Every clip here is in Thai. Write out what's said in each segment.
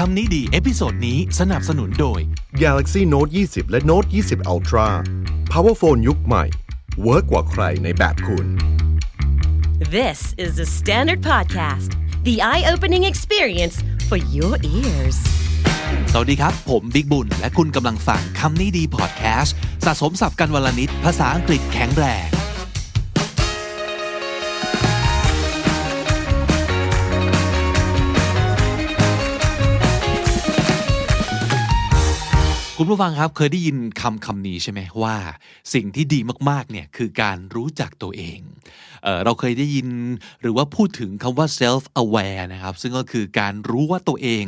คำนี้ดีเอพิโซดนี้สนับสนุนโดย Galaxy Note 20 และ Note 20 Ultra Powerphone ยุคใหม่เวิร์กกว่าใครในแบบคุณ This is the Standard Podcast, the eye opening experience for your ears. สวัสดีครับ ผมบิ๊กบุญ และคุณกำลังฟังคำนี้ดีพอดแคสต์สะสมสับกันวลนิดภาษาอังกฤษแข็งแรง คุณผู้ฟังครับเคยได้ยินคำคำนี้ใช่ไหมว่าสิ่งที่ดีมากๆเนี่ยคือการรู้จักตัวเองเออเราเคยได้ยินหรือว่าพูดถึงคำว่า self aware นะครับ ซึ่งก็คือการรู้ว่าตัวเอง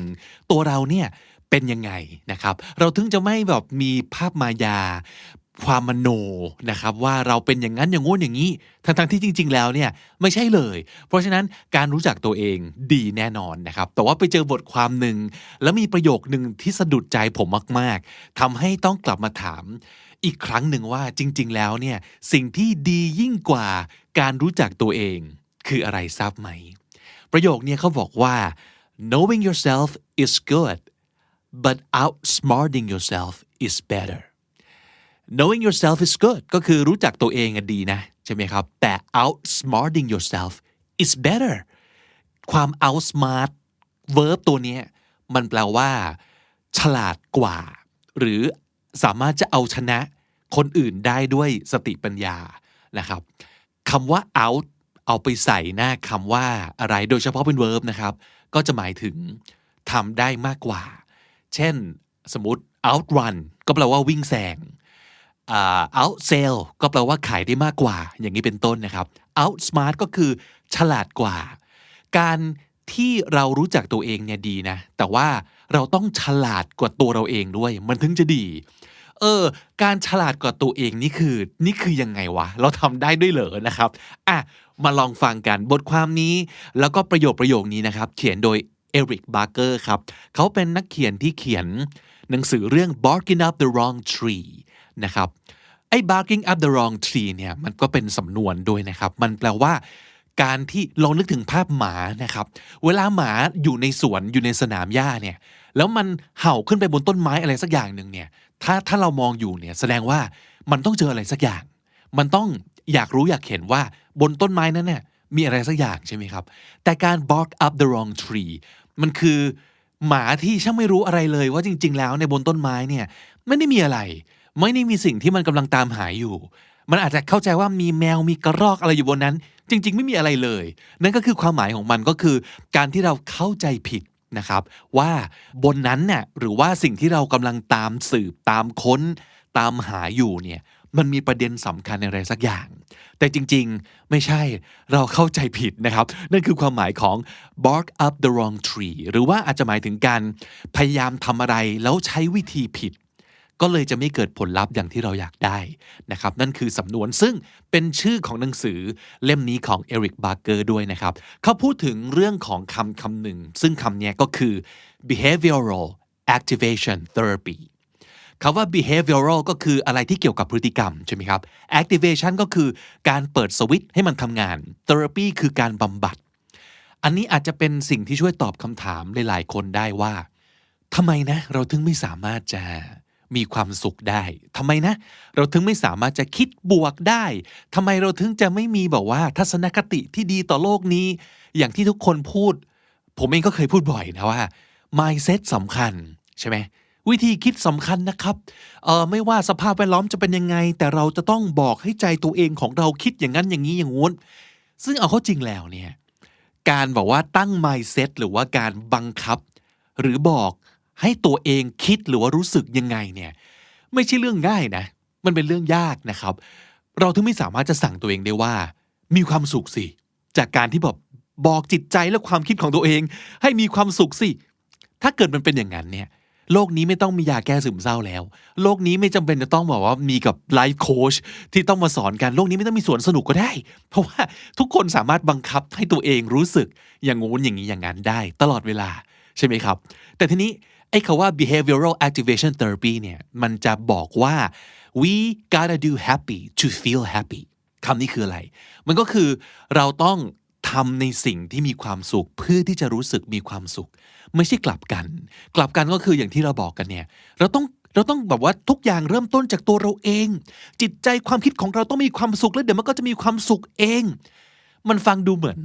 ตัวเราเนี่ยเป็นยังไงนะครับ เราถึงจะไม่แบบมีภาพมายา ความมโนนะครับว่าเราเป็นอย่างนั้นอย่างงู้นอย่างนี้ทั้งๆที่จริง ๆ แล้วเนี่ยไม่ใช่เลย เพราะฉะนั้นการรู้จักตัวเองดีแน่นอนนะครับ แต่ว่าไปเจอบทความหนึ่งแล้วมีประโยคหนึ่งที่สะดุดใจผมมาก ๆทำให้ต้องกลับมาถาม อีกครั้งหนึ่งว่าจริง ๆ แล้วเนี่ยสิ่งที่ดียิ่งกว่าการรู้จักตัวเอง คืออะไรทราบไหม ประโยคนี้เขาบอกว่า knowing yourself is good but outsmarting yourself is better knowing yourself is good ก็คือรู้จักตัวเองดีนะ ใช่ไหมครับ แต่ outsmarting yourself is better ความ outsmart verb ตัวนี้มันแปลว่า ฉลาดกว่า หรือสามารถจะเอาชนะคนอื่นได้ด้วยสติปัญญานะครับคำว่า out เอาไปใส่หน้าคำว่าอะไรโดยเฉพาะเป็น verb นะครับ ก็จะหมายถึงทำได้มากกว่า เช่น สมมติ outrun ก็แปลว่าวิ่งแซง outsell ก็แปลว่าขายได้มากกว่า อย่างนี้เป็นต้นนะครับ outsmart ก็คือ ฉลาดกว่า การที่เรารู้จักตัวเองเนี่ยดีนะ แต่ว่าเราต้องฉลาดกว่าตัวเราเองด้วย มันถึงจะดี เออ การฉลาดกว่าตัวเองนี่คือ นี่คือยังไงวะ เราทำได้ด้วยเหรอนะครับ อะ มาลองฟังกันบทความนี้ แล้วก็ประโยคประโยคนี้นะครับ เขียนโดยเอริกบาร์เกอร์ครับ เขาเป็นนักเขียนที่เขียน หนังสือเรื่อง barking up the wrong tree นะครับไอ้ barking up the wrong tree เนี่ยมันก็เป็นสำนวนด้วยนะครับ มันแปลว่า การที่ลองนึกถึงภาพหมานะครับ เวลาหมาอยู่ในสวนอยู่ในสนามหญ้าเนี่ยแล้วมันเห่าขึ้นไปบนต้นไม้อะไรสักอย่างหนึ่งเนี่ยถ้าถ้าเรามองอยู่เนี่ยแสดงว่ามันต้องเจออะไรสักอย่าง มันต้องอยากรู้อยากเห็นว่าบนต้นไม้นั้นเนี่ยมีอะไรสักอย่างใช่ไหมครับ แต่การ bark up the wrong tree มันคือหมาที่ช่างไม่รู้อะไรเลยว่าจริง ๆ แล้วในบนต้นไม้เนี่ยไม่ได้มีอะไร ไม่ได้มีสิ่งที่มันกำลังตามหาอยู่ มันอาจจะเข้าใจว่ามีแมวมีกระรอกอะไรอยู่บนนั้น จริง ๆ ไม่มีอะไรเลย นั่นก็คือความหมายของมันก็คือ การที่เราเข้าใจผิดนะครับ ว่าบนนั้นเนี่ยหรือว่าสิ่งที่เรากำลังตามสืบตามค้น ตามหาอยู่เนี่ยมันมีประเด็นสำคัญอะไรสักอย่าง แต่จริงๆ ไม่ใช่เราเข้าใจผิดนะครับ นั่นคือความหมายของ bark up the wrong tree หรือว่าอาจจะหมายถึงการพยายามทำอะไรแล้วใช้วิธีผิด ก็เลยจะไม่เกิดผลลัพธ์อย่างที่เราอยากได้นะครับนั่นคือสำนวนซึ่งเป็นชื่อของหนังสือเล่มนี้ของเอริกบาร์เกอร์ด้วยนะครับเขาพูดถึงเรื่องของคำคำหนึ่ง ซึ่งคำนี้ก็คือ behavioral activation therapy คำว่า behavioral ก็คืออะไรที่เกี่ยวกับพฤติกรรมใช่ไหมครับ activation ก็คือการเปิดสวิตช์ให้มันทำงาน therapy คือการบำบัด อันนี้อาจจะเป็นสิ่งที่ช่วยตอบคำถามหลายๆ คนได้ว่าทำไมนะ เราถึงไม่สามารถจะ มีความสุขได้ทำไมนะ เราถึงไม่สามารถจะคิดบวกได้ทำไมเราถึงจะไม่มีแบบว่า ทัศนคติที่ดีต่อโลกนี้ อย่างที่ทุกคนพูด ผมเองก็เคยพูดบ่อยนะว่า mindset สำคัญใช่ไหมวิธีคิดสำคัญนะครับเออไม่ว่าสภาพแวดล้อมจะเป็นยังไง แต่เราจะต้องบอกให้ใจตัวเองของเราคิดอย่างนั้นอย่างนี้อย่างงู้น ซึ่งเอาเข้าจริงแล้วเนี่ยการบอกว่าตั้ง mindset หรือว่าการบังคับ หรือบอก ให้ตัวเองคิดหรือว่ารู้สึกยังไงเนี่ยไม่ใช่เรื่องง่ายนะ มันเป็นเรื่องยากนะครับ เราถึงไม่สามารถจะสั่งตัวเองได้ว่า มีความสุขสิ จากการที่แบบบอกจิตใจและความคิดของตัวเอง ให้มีความสุขสิ ถ้าเกิดมันเป็นอย่างนั้นเนี่ยโลกนี้ไม่ต้องมียาแก้ซึมเศร้าแล้ว โลกนี้ไม่จำเป็นจะต้องบอกว่ามีกับไลฟ์โค้ชที่ต้องมาสอนกันโลกนี้ไม่ต้องมีสวนสนุกก็ได้ เพราะว่าทุกคนสามารถบังคับให้ตัวเองรู้สึกอย่างงู้นอย่างนี้อย่างนั้นได้ ตลอดเวลาใช่ไหมครับ แต่ทีนี้ ไอ้คาว่า behavioral activation therapy เนี่ยมันจะบอกว่า we gotta do happy to feel happy คำนี้คืออะไร มันก็คือเราต้องทำในสิ่งที่มีความสุขเพื่อที่จะรู้สึกมีความสุข ไม่ใช่กลับกัน กลับกันก็คืออย่างที่เราบอกกันเนี่ยเราต้องเราต้องแบบว่าทุกอย่างเริ่มต้นจากตัวเราเอง จิตใจความคิดของเราต้องมีความสุขแล้วเดี๋ยวมันก็จะมีความสุขเอง มันฟังดูเหมือน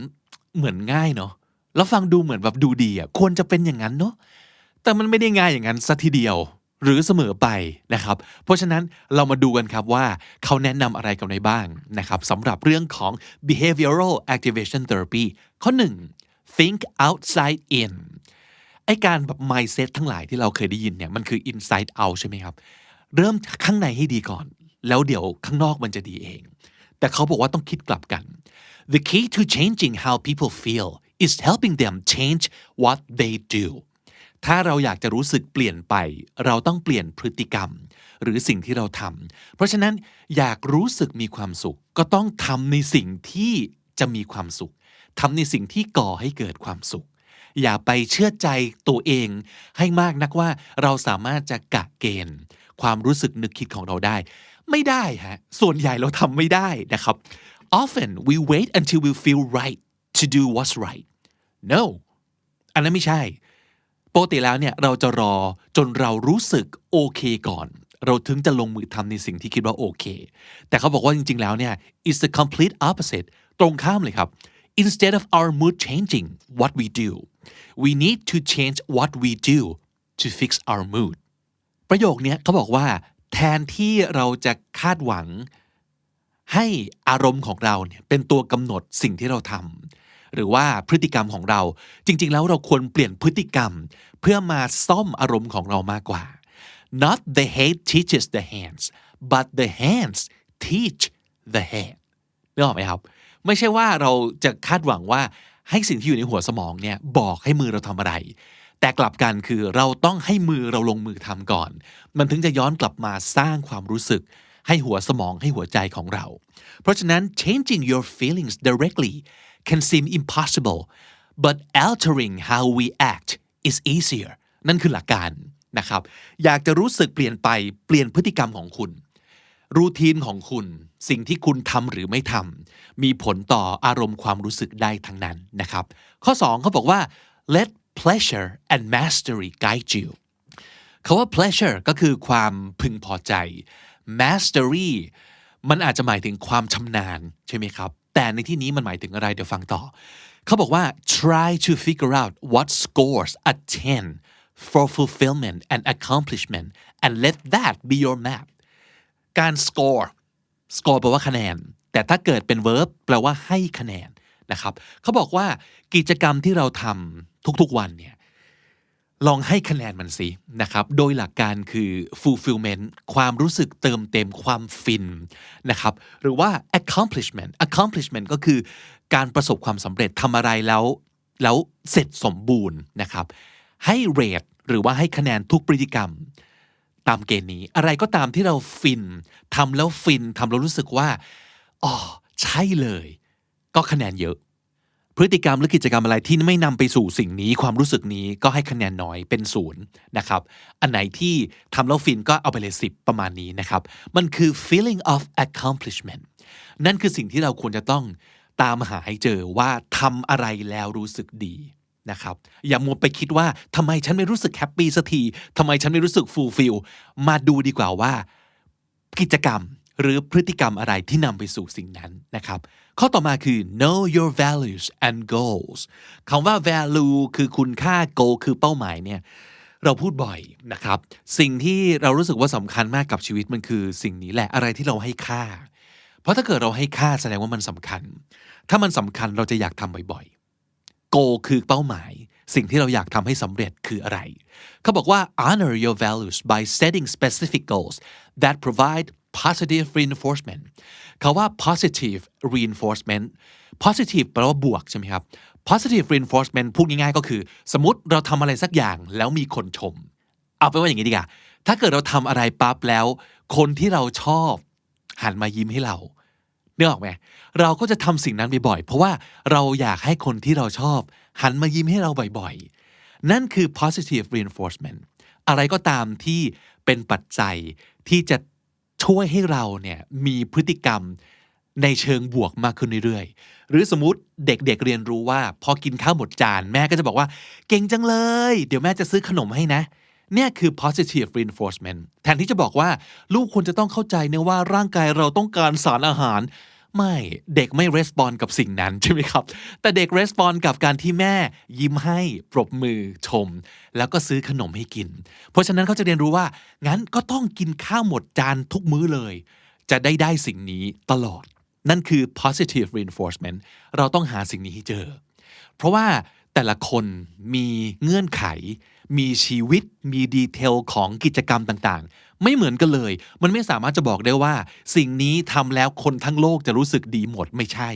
เหมือนง่ายเนาะแล้วฟังดูเหมือนแบบดูดีอะควรจะเป็นอย่างนั้นเนาะ แต่มันไม่ได้ง่ายอย่างนั้นสัทีเดียวหรือเสมอไปนะครับ เพราะฉะนั้นเรามาดูกันครับว่าเขาแนะนำอะไรกันในบ้างนะครับสำหรับเรื่องของ behavioral activation therapy ข้อ 1 think outside in ไอการแบบ mindset ทั้งหลายที่เราเคยได้ยินเนี่ยมันคือ inside out ใช่ไหมครับ เริ่มข้างในให้ดีก่อน แล้วเดี๋ยวข้างนอกมันจะดีเอง แต่เขาบอกว่าต้องคิดกลับกัน the key to changing how people feel is helping them change what they do ถ้าเราอยากจะรู้สึกเปลี่ยนไป เราต้องเปลี่ยนพฤติกรรม หรือสิ่งที่เราทำเพราะฉะนั้นอยากรู้สึกมีความสุข ก็ต้องทำในสิ่งที่จะมีความสุขทำในสิ่งที่ก่อให้เกิดความสุข อย่าไปเชื่อใจตัวเองให้มากนักว่าเราสามารถจะกะเกณฑ์ความรู้สึกนึกคิดของเราได้ ไม่ได้ฮะส่วนใหญ่เราทำไม่ได้นะครับ often we wait until we feel right to do what's right no อันนั้นไม่ใช่ ปกติแล้วเนี่ยเราจะรอจนเรารู้สึกโอเคก่อน เราถึงจะลงมือทำในสิ่งที่คิดว่าโอเค แต่เขาบอกว่าจริงๆแล้วเนี่ย is the complete opposite ตรงข้ามเลยครับ instead of our mood changing what we do we need to change what we do to fix our mood ประโยคนี้เขาบอกว่า แทนที่เราจะคาดหวัง ให้อารมณ์ของเราเนี่ยเป็นตัวกำหนดสิ่งที่เราทำ หรือว่าพฤติกรรมของเรา จริง ๆ แล้วเราควรเปลี่ยนพฤติกรรม เพื่อมาซ่อมอารมณ์ของเรามากกว่า not the head teaches the hands but the hands teach the head นึกออกไหมครับ ไม่ใช่ว่าเราจะคาดหวังว่าให้สิ่งที่อยู่ในหัวสมองเนี่ยบอกให้มือเราทำอะไร แต่กลับกันคือเราต้องให้มือเราลงมือทำก่อน มันถึงจะย้อนกลับมาสร้างความรู้สึก ให้หัวสมองให้หัวใจของเรา เพราะฉะนั้น changing your feelings directly can seem impossible but altering how we act is easier นั่นคือหลักการนะครับ อยากจะรู้สึกเปลี่ยนไปเปลี่ยนพฤติกรรมของคุณ รูทีนของคุณ สิ่งที่คุณทำหรือไม่ทำมีผลต่ออารมณ์ความรู้สึกได้ทั้งนั้นนะครับ ข้อ 2 เขาบอกว่า let pleasure and mastery guide you คาว่า pleasure ก็คือความพึงพอใจ mastery มันอาจจะหมายถึงความชำนาญใช่ไหมครับ แต่ในที่นี้มันหมายถึงอะไร เดี๋ยวฟังต่อ เขาบอกว่า try to figure out what scores a 10 for fulfillment and accomplishment and let that be your map การ score score แปลว่าคะแนน แต่ถ้าเกิดเป็น verb แปลว่าให้คะแนนนะครับ เขาบอกว่ากิจกรรมที่เราทำทุกๆวันเนี่ย ลองให้คะแนนมันสินะครับ โดยหลักการคือ fulfillment ความรู้สึกเติมเต็มความฟินนะครับ หรือว่า accomplishment accomplishment ก็คือการประสบความสำเร็จทำอะไรแล้ว แล้วเสร็จสมบูรณ์นะครับ ให้เรทหรือว่าให้คะแนนทุกพฤติกรรม ตามเกณฑ์นี้ อะไรก็ตามที่เราฟินทำแล้วฟินทำแล้วรู้สึกว่าอ๋อใช่เลย ก็คะแนนเยอะ พฤติกรรมหรือกิจกรรมอะไรที่ไม่นำไปสู่สิ่งนี้ความรู้สึกนี้ก็ให้คะแนนน้อยเป็นศูนย์นะครับ อันไหนที่ทำแล้วฟินก็เอาไปเลยสิบประมาณนี้นะครับ มันคือ feeling of accomplishment นั่นคือสิ่งที่เราควรจะต้องตามหาให้เจอว่าทำอะไรแล้วรู้สึกดีนะครับอย่ามัวไปคิดว่าทำไมฉันไม่รู้สึกแฮปปี้สักทีทำไมฉันไม่รู้สึกฟูลฟิลมาดูดีกว่าว่า กิจกรรม หรือพฤติกรรมอะไรที่นำไปสู่สิ่งนั้นนะครับ ข้อต่อมาคือ know your values and goals คำว่า value คือคุณค่า goal คือเป้าหมายเนี่ยเราพูดบ่อยนะครับ สิ่งที่เรารู้สึกว่าสำคัญมากกับชีวิตมันคือสิ่งนี้แหละอะไรที่เราให้ค่า เพราะถ้าเกิดเราให้ค่าแสดงว่ามันสำคัญ ถ้ามันสำคัญเราจะอยากทำบ่อยๆ goal คือเป้าหมายสิ่งที่เราอยากทำให้สำเร็จคืออะไร เขาบอกว่า honor your values by setting specific goals that provide positive reinforcement คาว่า positive reinforcement positive แปลว่าบวกใช่ไหมครับ positive reinforcement พูดง่ายๆก็คือ สมมติเราทำอะไรสักอย่างแล้วมีคนชม เอาไปว่าอย่างนี้ดีกว่าถ้าเกิดเราทำอะไรปั๊บแล้ว คนที่เราชอบหันมายิ้มให้เราเนื้อออกไหมเราก็จะทำสิ่งนั้นบ่อยๆ เพราะว่าเราอยากให้คนที่เราชอบ หันมายิ้มให้เราบ่อยๆ นั่นคือ positive reinforcement อะไรก็ตามที่เป็นปัจจัยที่จะ ช่วยให้เราเนี่ยมีพฤติกรรมในเชิงบวกมากขึ้นเรื่อยๆ หรือสมมติเด็กๆเรียนรู้ว่า พอกินข้าวหมดจานแม่ก็จะบอกว่า เก่งจังเลย เดี๋ยวแม่จะซื้อขนมให้นะ เนี่ยคือ positive reinforcement แทนที่จะบอกว่า ลูกควรจะต้องเข้าใจนะว่าร่างกายเราต้องการสารอาหาร ไม่เด็กไม่ respond กับสิ่งนั้นใช่ไหมครับ แต่เด็ก respond กับการที่แม่ยิ้มให้ปรบมือชม แล้วก็ซื้อขนมให้กิน เพราะฉะนั้นเขาจะเรียนรู้ว่า งั้นก็ต้องกินข้าวหมดจานทุกมื้อเลย จะได้ได้สิ่งนี้ตลอด นั่นคือ positive reinforcement เราต้องหาสิ่งนี้ให้เจอ เพราะว่าแต่ละคนมีเงื่อนไข มีชีวิต มีดีเทลของกิจกรรมต่างๆ ไม่เหมือนกันเลย มันไม่สามารถจะบอกได้ว่า สิ่งนี้ทำแล้วคนทั้งโลกจะรู้สึกดีหมดไม่ใช่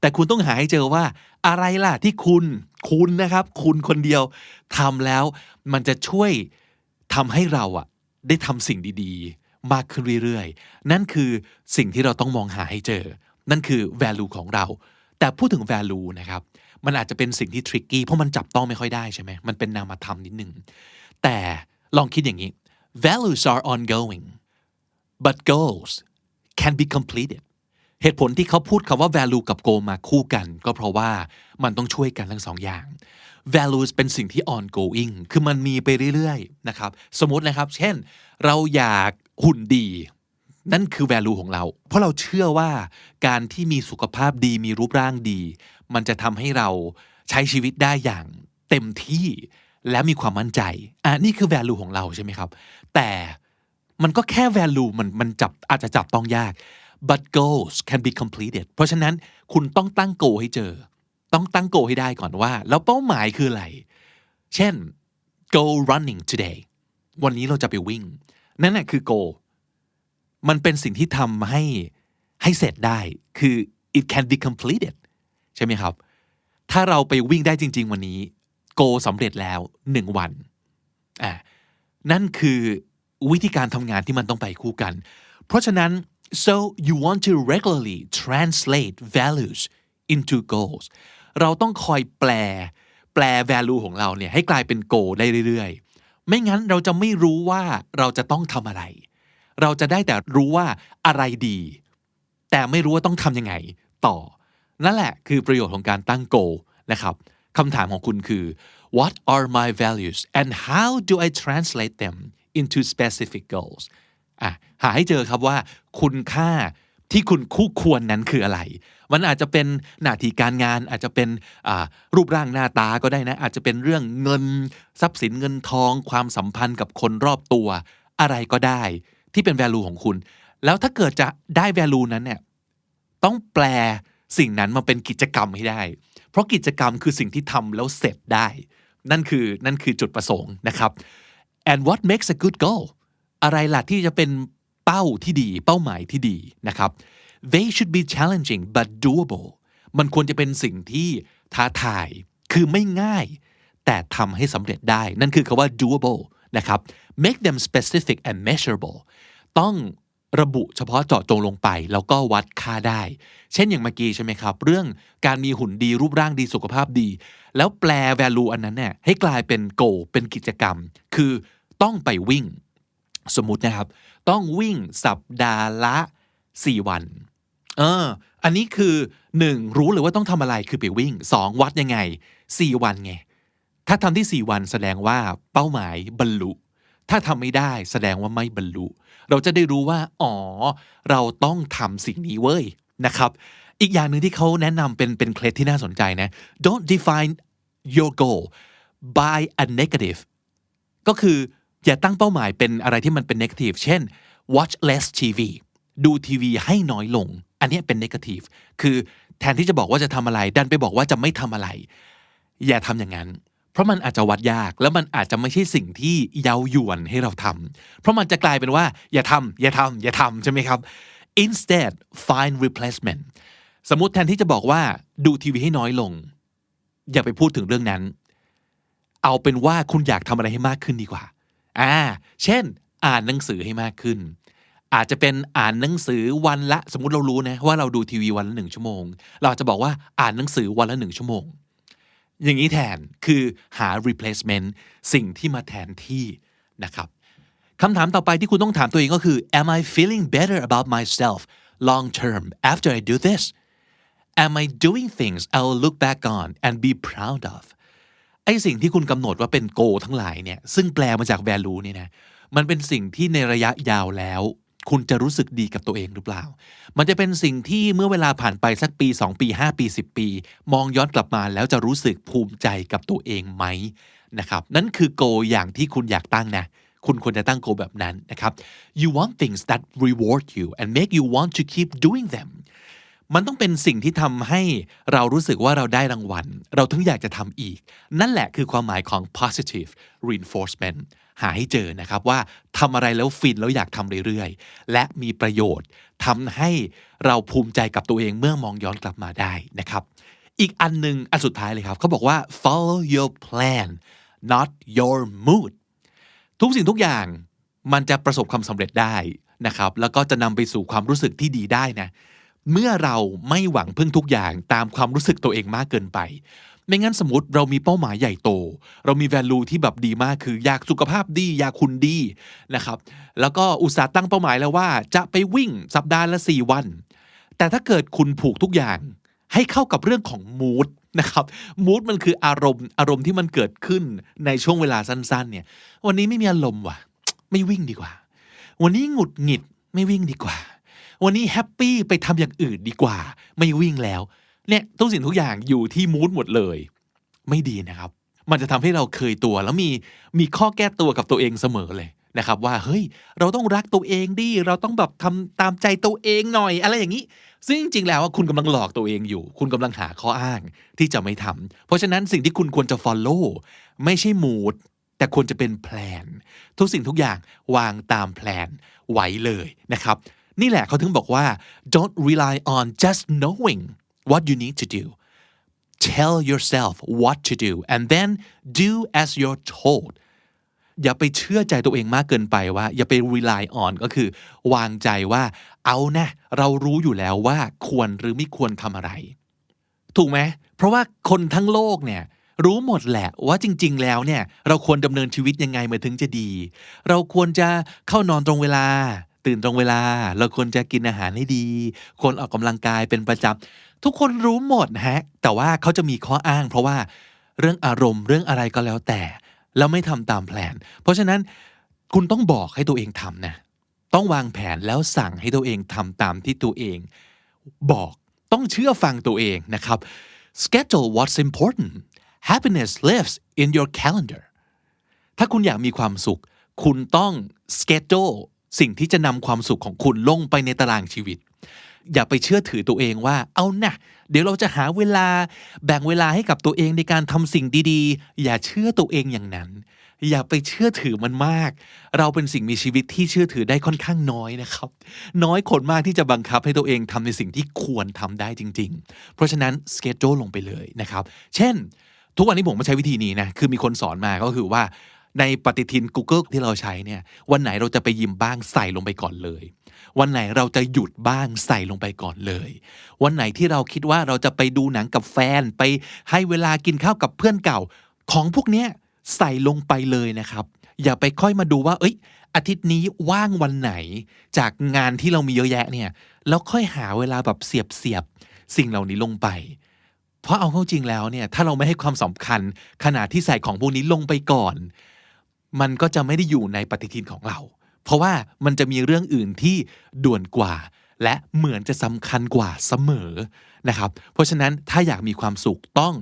แต่คุณต้องหาให้เจอว่า อะไรล่ะที่คุณคุณนะครับ คุณคนเดียวทำแล้วมันจะช่วยทำให้เราอะได้ทำสิ่งดีๆ มากขึ้นเรื่อยๆ นั่นคือสิ่งที่เราต้องมองหาให้เจอ นั่นคือ value ของเรา แต่พูดถึง value นะครับ มันอาจจะเป็นสิ่งที่ tricky เพราะมันจับต้องไม่ค่อยได้ใช่ไหมมันเป็นนามธรรมนิดนึงแต่ลองคิดอย่างนี้ values are ongoing but goals can be completed เหตุผลที่เขาพูดคำว่า value กับ goal มาคู่กัน ก็เพราะว่ามันต้องช่วยกันทั้งสองอย่าง values เป็นสิ่งที่ ongoing คือมันมีไปเรื่อยๆนะครับ สมมตินะครับ เช่น เราอยากหุ่นดี นั่นคือ value ของเรา เพราะเราเชื่อว่าการที่มีสุขภาพดีมีรูปร่างดี มันจะทำให้เราใช้ชีวิตได้อย่างเต็มที่ และมีความมั่นใจอะนี่คือ value ของเราใช่ไหมครับ แต่มันก็แค่ value มันมันจับอาจจะจับต้องยาก but goals can be completed เพราะฉะนั้นคุณต้องตั้ง goal ให้เจอ ต้องตั้ง goal ให้ได้ก่อนว่า แล้วเป้าหมายคืออะไร เช่น go running today วันนี้เราจะไปวิ่ง นั่นแหละคือ goal มันเป็นสิ่งที่ทำให้ให้เสร็จได้คือ it can be completed ใช่ไหมครับ ถ้าเราไปวิ่งได้จริง ๆ วันนี้ โกสำเร็จแล้วหนึ่งวันอ่านั่นคือวิธีการทำงานที่มันต้องไปคู่กัน เพราะฉะนั้น so you want to regularly translate values into goals เราต้องคอยแปล แปล value ของเราเนี่ยให้กลายเป็น goal ได้เรื่อยๆ ไม่งั้นเราจะไม่รู้ว่าเราจะต้องทำอะไร เราจะได้แต่รู้ว่าอะไรดี แต่ไม่รู้ว่าต้องทำยังไงต่อ นั่นแหละคือประโยชน์ของการตั้ง goal นะครับ คำถามของคุณคือ what are my values and how do I translate them into specific goals อะหาให้เจอครับว่า คุณค่าที่คุณคู่ควรนั้นคืออะไร มันอาจจะเป็นหน้าที่การงานอาจจะเป็นรูปร่างหน้าตาก็ได้นะ อาจจะเป็นเรื่องเงินทรัพย์สินเงินทอง ความสัมพันธ์กับคนรอบตัวอะไรก็ได้ ที่เป็น value ของคุณ แล้วถ้าเกิดจะได้ value นั้นเนี่ยต้องแปลสิ่งนั้นมาเป็นกิจกรรมให้ได้ ราะกิจกรรมคือสิ่งที่ทำแล้วเสร็จได้ นั่นคือนั่นคือจุดประสงค์นะครับ and what makes a good goal อะไรล่ะที่จะเป็นเป้าที่ดี เป้าหมายที่ดีนะครับ they should be challenging but doable มันควรจะเป็นสิ่งที่ท้าทาย คือไม่ง่าย แต่ทำให้สำเร็จได้ นั่นคือคาว่า doable นะครับ make them specific and measurable ต้อง ระบุเฉพาะเจาะจงลงไป แล้วก็วัดค่าได้ เช่นอย่างเมื่อกี้ใช่ไหมครับ เรื่องการมีหุ่นดีรูปร่างดีสุขภาพดี แล้วแปล value อันนั้นเนี่ยให้กลายเป็น goal เป็นกิจกรรม คือต้องไปวิ่ง สมมุตินะครับ ต้องวิ่งสัปดาห์ละ 4 วันเอออันนี้คือ 1. รู้เลยว่าต้องทำอะไรคือไปวิ่ง 2. วัดยังไง 4 วันไง ถ้าทำที่ 4 วันแสดงว่าเป้าหมายบรรลุ ถ้าทำไม่ได้แสดงว่าไม่บรรลุ เราจะได้รู้ว่า อ๋อ เราต้องทำสิ่งนี้เว้ยนะครับ อีกอย่างหนึ่งที่เขาแนะนำเป็นเป็นเคล็ดที่น่าสนใจนะ don't define your goal by a negative ก็คืออย่าตั้งเป้าหมายเป็นอะไรที่มันเป็น negative เช่น watch less TV ดูทีวีให้น้อยลง อันนี้เป็น negative คือแทนที่จะบอกว่าจะทำอะไร ดันไปบอกว่าจะไม่ทำอะไร อย่าทำอย่างนั้น ราะมันอาจจะวัดยากแล้วมันอาจจะไม่ใช่สิ่งที่เย้ายวนให้เราทำเพราะมันจะกลายเป็นว่า อย่าทำอย่าทำอย่าทำใช่ไหมครับ instead find replacement สมมติแทนที่จะบอกว่าดูทีวีให้น้อยลง อย่าไปพูดถึงเรื่องนั้น เอาเป็นว่าคุณอยากทำอะไรให้มากขึ้นดีกว่าอ่าเช่น อ่านหนังสือให้มากขึ้น อาจจะเป็นอ่านหนังสือวันละ สมมติเรารู้นะว่าเราดูทีวีวันละหนึ่งชั่วโมง เราจะบอกว่าอ่านหนังสือวันละหนึ่งชั่วโมง อย่างนี้แทนคือหา replacement สิ่งที่มาแทนที่นะครับคำถามต่อไปที่คุณต้องถามตัวเองก็คือ am I feeling better about myself long term after I do this am I doing things I will look back on and be proud of ไอสิ่งที่คุณกำหนดว่าเป็นโกทั้งหลายเนี่ยซึ่งแปลมาจาก value นี่นะมันเป็นสิ่งที่ในระยะยาวแล้ว คุณจะรู้สึกดีกับตัวเองหรือเปล่า มันจะเป็นสิ่งที่เมื่อเวลาผ่านไปสักปี 2 ปี 5 ปี 10 ปี มองย้อนกลับมาแล้วจะรู้สึกภูมิใจกับตัวเองไหมนะครับนั่นคือโกอย่างที่คุณอยากตั้งนะคุณควรจะตั้งโกแบบนั้นนะครับ you want things that reward you and make you want to keep doing them มันต้องเป็นสิ่งที่ทำให้เรารู้สึกว่าเราได้รางวัล เราถึงอยากจะทำอีก นั่นแหละคือความหมายของ positive reinforcement หาให้เจอนะครับว่าทำอะไรแล้วฟินแล้วอยากทำเรื่อยๆ และมีประโยชน์ทำให้เราภูมิใจกับตัวเองเมื่อมองย้อนกลับมาได้นะครับ อีกอันหนึ่งอันสุดท้ายเลยครับเขาบอกว่า follow your plan not your mood ทุกสิ่งทุกอย่างมันจะประสบความสำเร็จได้นะครับ แล้วก็จะนำไปสู่ความรู้สึกที่ดีได้นะ เมื่อเราไม่หวังพึ่งทุกอย่างตามความรู้สึกตัวเองมากเกินไป ไม่งั้นสมมติเรามีเป้าหมายใหญ่โต เรามี value ที่แบบดีมากคืออยากสุขภาพดี อยากคุณดีนะครับ แล้วก็อุตสาห์ตั้งเป้าหมายแล้วว่า จะไปวิ่งสัปดาห์ละ 4 วัน แต่ถ้าเกิดคุณผูกทุกอย่างให้เข้ากับเรื่องของมูดนะครับมูดมันคืออารมณ์อารมณ์ที่มันเกิดขึ้นในช่วงเวลาสั้นๆเนี่ย วันนี้ไม่มีอารมณ์ว่ะ ไม่วิ่งดีกว่า วันนี้หงุดหงิดไม่วิ่งดีกว่า วันนี้แฮปปี้ไปทำอย่างอื่นดีกว่า ไม่วิ่งแล้ว เนี่ยทุกสิ่งทุกอย่างอยู่ที่มูดหมดเลย ไม่ดีนะครับ มันจะทำให้เราเคยตัวแล้วมีมีข้อแก้ตัวกับตัวเองเสมอเลยนะครับว่าเฮ้ยเราต้องรักตัวเองดิเราต้องแบบทำตามใจตัวเองหน่อย อะไรอย่างนี้ ซึ่งจริงๆแล้วว่าคุณกำลังหลอกตัวเองอยู่ คุณกำลังหาข้ออ้างที่จะไม่ทำเพราะฉะนั้นสิ่งที่คุณควรจะ follow ไม่ใช่มูดแต่ควรจะเป็นแพลนทุกสิ่งทุกอย่างวางตามแพลนไว้เลยนะครับ นี่แหละเขาถึงบอกว่า don't rely on just knowing what you need to do tell yourself what to do and then do as you're told อย่าไปเชื่อใจตัวเองมากเกินไปว่า อย่าไป rely on ก็คือ วางใจว่าเอานะเรารู้อยู่แล้วว่าควรหรือไม่ควรทำอะไร ถูกไหมเพราะว่าคนทั้งโลกเนี่ยรู้หมดแหละว่าจริง ๆ แล้วเนี่ยเราควรดำเนินชีวิตยังไงมาถึงจะดี เราควรจะเข้านอนตรงเวลา ตื่นตรงเวลา เราควรจะกินอาหารให้ดี ควรออกกำลังกายเป็นประจำทุกคนรู้หมดฮะ แต่ว่าเขาจะมีข้ออ้าง เพราะว่าเรื่องอารมณ์เรื่องอะไรก็แล้วแต่ แล้วไม่ทำตามแผน เพราะฉะนั้นคุณต้องบอกให้ตัวเองทำนะ ต้องวางแผนแล้วสั่งให้ตัวเองทำตามที่ตัวเอง บอกต้องเชื่อฟังตัวเองนะครับ schedule what's important happiness lives in your calendar ถ้าคุณอยากมีความสุข คุณต้อง schedule สิ่งที่จะนำความสุขของคุณลงไปในตารางชีวิต อย่าไปเชื่อถือตัวเองว่า เอานะเดี๋ยวเราจะหาเวลาแบ่งเวลาให้กับตัวเองในการทำสิ่งดีๆ อย่าเชื่อตัวเองอย่างนั้น อย่าไปเชื่อถือมันมาก เราเป็นสิ่งมีชีวิตที่เชื่อถือได้ค่อนข้างน้อยนะครับ น้อยคนมากที่จะบังคับให้ตัวเองทำในสิ่งที่ควรทำได้จริง ๆ เพราะฉะนั้นสเกจโจลงไปเลยนะครับ เช่น ทุกวันนี้ผมมาใช้วิธีนี้นะ คือมีคนสอนมาก็คือว่า ในปฏิทิน Google ที่เราใช้เนี่ยวันไหนเราจะไปยิมบ้างใส่ลงไปก่อนเลย วันไหนเราจะหยุดบ้างใส่ลงไปก่อนเลย วันไหนที่เราคิดว่าเราจะไปดูหนังกับแฟนไปให้เวลากินข้าวกับเพื่อนเก่า ของพวกเนี้ยใส่ลงไปเลยนะครับ อย่าไปค่อยมาดูว่า เอ้ย อาทิตย์นี้ว่างวันไหน จากงานที่เรามีเยอะแยะเนี่ยแล้วค่อยหาเวลาแบบเสียบเสียบสิ่งเหล่านี้ลงไป เพราะเอาเข้าจริงแล้วเนี่ยถ้าเราไม่ให้ความสำคัญขนาดที่ใส่ของพวกนี้ลงไปก่อน มันก็จะไม่ได้อยู่ในปฏิทินของเรา เพราะว่ามันจะมีเรื่องอื่นที่ด่วนกว่า และเหมือนจะสำคัญกว่าเสมอนะครับ เพราะฉะนั้นถ้าอยากมีความสุขต้อง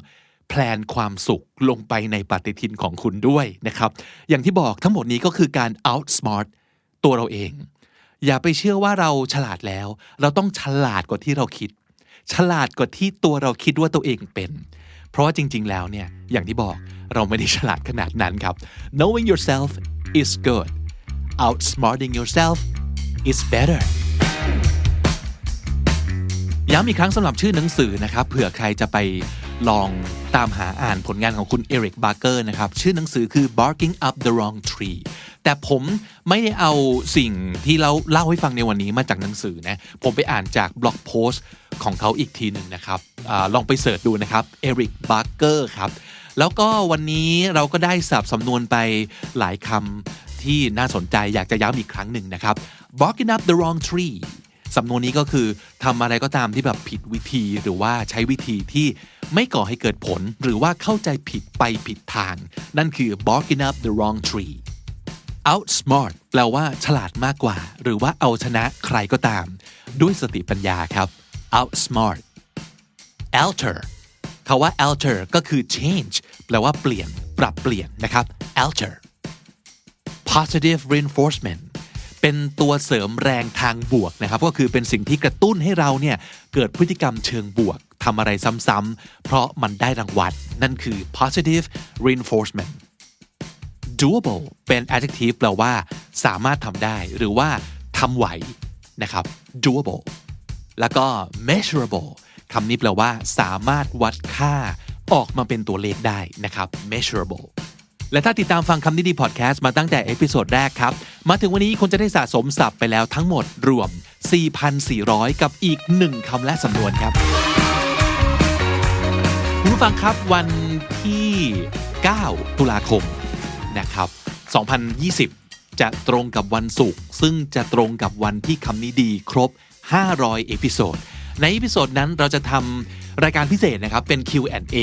แพลนความสุขลงไปในปฏิทินของคุณด้วยนะครับ อย่างที่บอกทั้งหมดนี้ก็คือการ outsmart ตัวเราเอง อย่าไปเชื่อว่าเราฉลาดแล้ว เราต้องฉลาดกว่าที่เราคิด ฉลาดกว่าที่ตัวเราคิดว่าตัวเองเป็น เพราะว่าจริง ๆ แล้วเนี่ยอย่างที่บอกเราไม่ได้ฉลาดขนาดนั้นครับ knowing yourself is good outsmarting yourself is better ย้ำอีกครั้งสำหรับชื่อหนังสือนะครับเผื่อใครจะไปลองตามหาอ่านผลงานของคุณเอริกบาร์เกอร์นะครับ ชื่อหนังสือคือ barking up the wrong tree แต่ผมไม่ได้เอาสิ่งที่เราเล่าให้ฟังในวันนี้มาจากหนังสือนะ ผมไปอ่านจากบล็อกโพสต์ของเขาอีกทีหนึ่งนะครับอลองไปเสิร์ชดูนะครับเอริกบาร์เกอร์ครับ แล้วก็วันนี้เราก็ได้สับสำนวนไปหลายคำที่น่าสนใจอยากจะย้ำอีกครั้งหนึ่งนะครับ barking up the wrong tree สำนวนนี้ก็คือทำอะไรก็ตามที่แบบผิดวิธีหรือว่าใช้วิธีที่ไม่ก่อให้เกิดผลหรือว่าเข้าใจผิดไปผิดทาง นั่นคือ barking up the wrong tree outsmart แปลว่าฉลาดมากกว่า หรือว่าเอาชนะใครก็ตาม ด้วยสติปัญญาครับ outsmart alter คาว่า alter ก็คือ change แปลว่าเปลี่ยน ปรับเปลี่ยนนะครับ alter positive reinforcement เป็นตัวเสริมแรงทางบวกนะครับ ก็คือเป็นสิ่งที่กระตุ้นให้เราเนี่ยเกิดพฤติกรรมเชิงบวกทำอะไรซ้ำๆเพราะมันได้รางวัลนั่นคือ positive reinforcement doable เป็น adjective แปลว่า สามารถทำได้ หรือว่าทำไหวนะครับ doable แล้วก็ measurable คำนี้แปลว่า สามารถวัดค่าออกมาเป็นตัวเลขได้นะครับ measurable และถ้าติดตามฟังคำนี้ดีพอดแคสต์มาตั้งแต่เอพิโซดแรกครับ มาถึงวันนี้คุณจะได้สะสมศัพท์ไปแล้วทั้งหมดรวม 4,400 กับอีก 1คำและสำนวนครับ คุณผู้ฟังครับวันที่ 9 ตุลาคม นะครับ 2020 จะตรงกับวันศุกร์ซึ่งจะตรงกับวันที่คำนี้ดีครบ 500 เอพิโซด ในเอพิโซดนั้นเราจะทำรายการพิเศษนะครับ เป็น Q&A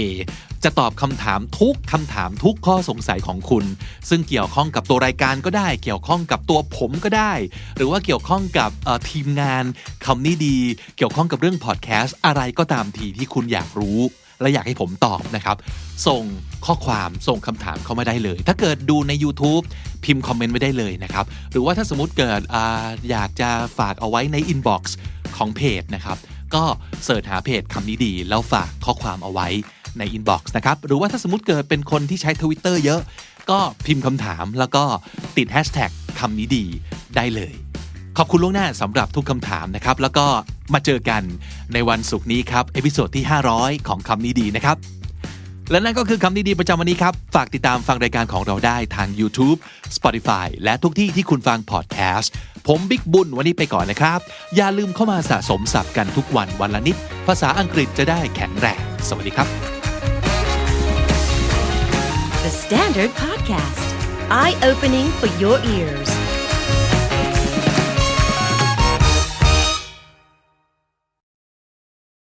จะตอบคำถามทุกคำถามทุกข้อสงสัยของคุณ ซึ่งเกี่ยวข้องกับตัวรายการก็ได้ เกี่ยวข้องกับตัวผมก็ได้ หรือว่าเกี่ยวข้องกับทีมงานคำนี้ดี เกี่ยวข้องกับเรื่องพอดแคสต์อะไรก็ตามทีที่คุณอยากรู้ และอยากให้ผมตอบนะครับ ส่งข้อความส่งคำถามเข้ามาได้เลย ถ้าเกิดดูใน YouTube พิมพ์คอมเมนต์ไว้ได้เลยนะครับ หรือว่าถ้าสมมติเกิดออยากจะฝากเอาไว้ใน Inbox ของเพจนะครับ ก็เสิร์ชหาเพจคำนี้ดีแล้วฝากข้อความเอาไว้ใน Inbox นะครับ หรือว่าถ้าสมมติเกิดเป็นคนที่ใช้ Twitter เยอะ ก็พิมพ์คำถามแล้วก็ติด Hashtag คำนี้ดีได้เลย ขอบคุณล่วงหน้าสำหรับทุกคำถามนะครับ แล้วก็มาเจอกันในวันศุกร์นี้ครับเอพิโซดที่ 500 ของคำนี้ดีนะครับ และนั่นก็คือคำนี้ดีประจำวันนี้ครับ ฝากติดตามฟังรายการของเราได้ทาง YouTube Spotify และทุกที่ที่คุณฟังพอดแคสต์ผมบิ๊กบุญวันนี้ไปก่อนนะครับ อย่าลืมเข้ามาสะสมศัพท์กันทุกวันวันละนิด ภาษาอังกฤษจะได้แข็งแรงสวัสดีครับ The Standard Podcast, eye opening for your ears.